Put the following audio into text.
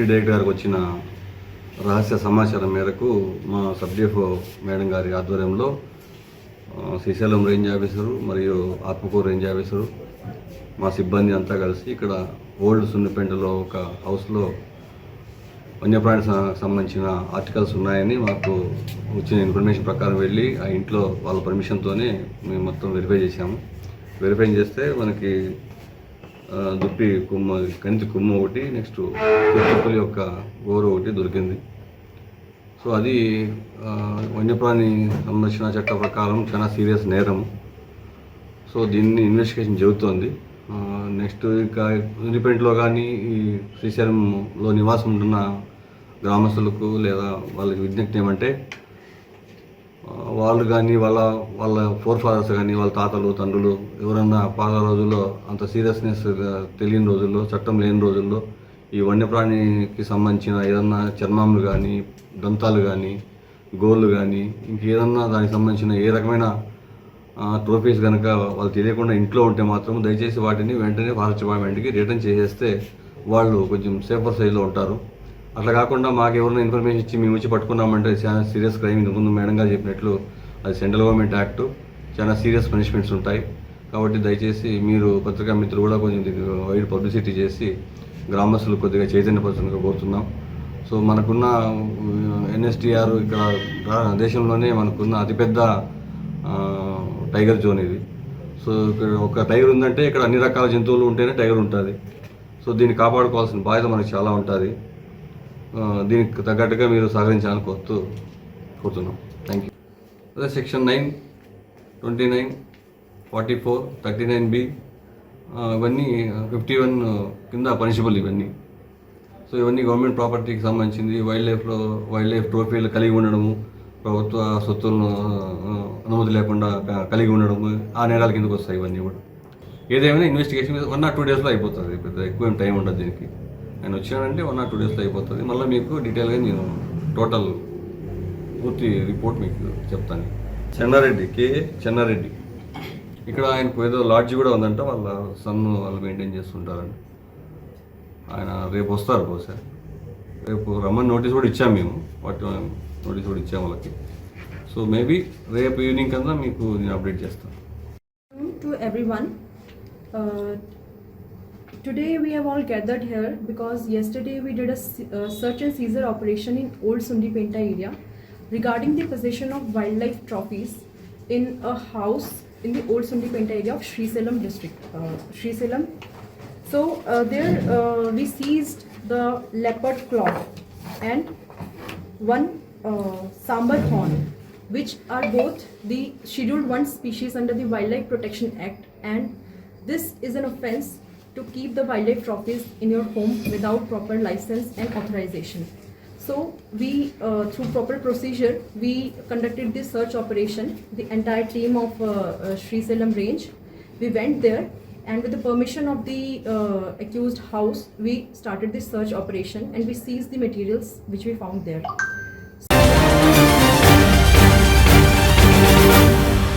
Deputy director గారికి వచ్చిన రహస్య సమాచారం మేరకు మా సబ్డిఎఫ్ఓ మేడం గారి ఆధ్వర్యంలో శ్రీశైలం రేంజ్ ఆఫీసరు మరియు ఆత్మకూరు రేంజ్ ఆఫీసరు మా సిబ్బంది అంతా కలిసి ఇక్కడ ఓల్డ్ సున్నిపెంటలో ఒక హౌస్లో వన్యప్రాణి స- సంబంధించిన ఆర్టికల్స్ ఉన్నాయని మాకు వచ్చిన ఇన్ఫర్మేషన్ ప్రకారం వెళ్ళి ఆ ఇంట్లో వాళ్ళ పర్మిషన్తోనే మేము మొత్తం వెరిఫై చేశాము. వెరిఫై చేస్తే మనకి దుప్పి కుమ్మ కంచి కుమ్మ ఒకటి నెక్స్ట్ తుప్పుల యొక్క గోరు ఒకటి దొరికింది. సో అది వన్యప్రాణి సంరక్షణ చట్ట ప్రకారం చాలా సీరియస్ నేరం. సో దీన్ని ఇన్వెస్టిగేషన్ జరుగుతోంది. నెక్స్ట్ ఇంకా ఇండిపెండెంట్లో కానీ ఈ శ్రీశైలంలో నివాసం ఉంటున్న గ్రామస్తులకు లేదా వాళ్ళకి విజ్ఞప్తి ఏమంటే వాళ్ళు కానీ వాళ్ళ వాళ్ళ ఫోర్ ఫాదర్స్ కానీ వాళ్ళ తాతలు తండ్రులు ఎవరన్నా పాత రోజుల్లో అంత సీరియస్నెస్ తెలియని రోజుల్లో చట్టం లేని రోజుల్లో ఈ వన్యప్రాణికి సంబంధించిన ఏదన్నా చర్మాలు కానీ దంతాలు కానీ గోళ్ళు కానీ ఇంకేదన్నా దానికి సంబంధించిన ఏ రకమైన ట్రోఫీస్ కనుక వాళ్ళు తెలియకుండా ఇంట్లో ఉంటే మాత్రం దయచేసి వాటిని వెంటనే ఫారెస్ట్ డిపార్ట్మెంట్కి రిటర్న్ చేసేస్తే వాళ్ళు కొంచెం సేఫర్ సైజ్లో ఉంటారు. అట్లా కాకుండా మాకు ఎవరైనా ఇన్ఫర్మేషన్ ఇచ్చి మేము వచ్చి పట్టుకున్నామంటే చాలా సీరియస్ క్రైమ్. ఇంతకుముందు మేడం గారు చెప్పినట్లు అది సెంట్రల్ గవర్నమెంట్ యాక్ట్. చాలా సీరియస్ పనిష్మెంట్స్ ఉంటాయి. కాబట్టి దయచేసి మీరు పత్రికా మిత్రులు కూడా కొంచెం వైడ్ పబ్లిసిటీ చేసి గ్రామస్తులు కొద్దిగా చైతన్యపరచడానికి కోరుతున్నాం. సో మనకున్న ఎన్ఎస్టీఆర్ ఇక్కడ దేశంలోనే మనకున్న అతిపెద్ద టైగర్ జోన్ ఇది. సో ఇక్కడ ఒక టైగర్ ఉందంటే ఇక్కడ అన్ని రకాల జంతువులు ఉంటేనే టైగర్ ఉంటుంది. సో దీన్ని కాపాడుకోవాల్సిన బాధ్యత మనకు చాలా ఉంటుంది. దీనికి తగ్గట్టుగా మీరు సహకరించాలని కోరుతూ కోరుతున్నాం. థ్యాంక్ యూ అదే section nine twenty nine forty four thirty nine B ఇవన్నీ ఫిఫ్టీ వన్ కింద పనిషబుల్ ఇవన్నీ. సో ఇవన్నీ గవర్నమెంట్ ప్రాపర్టీకి సంబంధించింది వైల్డ్ లైఫ్లో వైల్డ్ లైఫ్ ట్రోఫీలు కలిగి ఉండడము ప్రభుత్వ సొత్తులను అనుమతి లేకుండా కలిగి ఉండడము ఆ నేరాల కిందకు వస్తాయి ఇవన్నీ కూడా. ఏదేమైనా ఇన్వెస్టిగేషన్ వన్ ఆర్ టూ డేస్లో అయిపోతుంది పెద్ద ఎక్కువ టైం ఉండదు దీనికి. ఆయన వచ్చానంటే వన్ ఆర్ టూ డేస్లో అయిపోతుంది. మళ్ళీ మీకు డీటెయిల్గా నేను టోటల్ పూర్తి రిపోర్ట్ మీకు చెప్తాను. చెన్నారెడ్డి కే. చెన్నారెడ్డి. ఇక్కడ ఆయనకు ఏదో లాడ్జ్ కూడా ఉందంట వాళ్ళ సన్ వాళ్ళు మెయింటైన్ చేస్తుంటారని. ఆయన రేపు వస్తారు బహుశా. రేపు రమ్మని నోటీస్ కూడా ఇచ్చాము మేము. వాటి నోటీస్ కూడా ఇచ్చాము వాళ్ళకి. సో మేబీ రేపు ఈవినింగ్ కన్నా మీకు నేను అప్డేట్ చేస్తాను. To everyone Today we have all gathered here because yesterday we did a uh, search and seizure operation in Old Sundipenta area regarding the possession of wildlife trophies in a house in the Old Sundipenta area of Sri Salem district. Uh, Sri Salem. So uh, there uh, we seized the leopard claw and one uh, sambar horn, which are both the Scheduled 1 species under the Wildlife Protection Act, and this is an offense to keep the wildlife trophies in your home without proper license and authorization. So we, uh, through proper procedure, we conducted this search operation. The entire team of uh, uh, Sri Salem range, we went there and with the permission of the uh, accused house, we started this search operation and we seized the materials which we found there.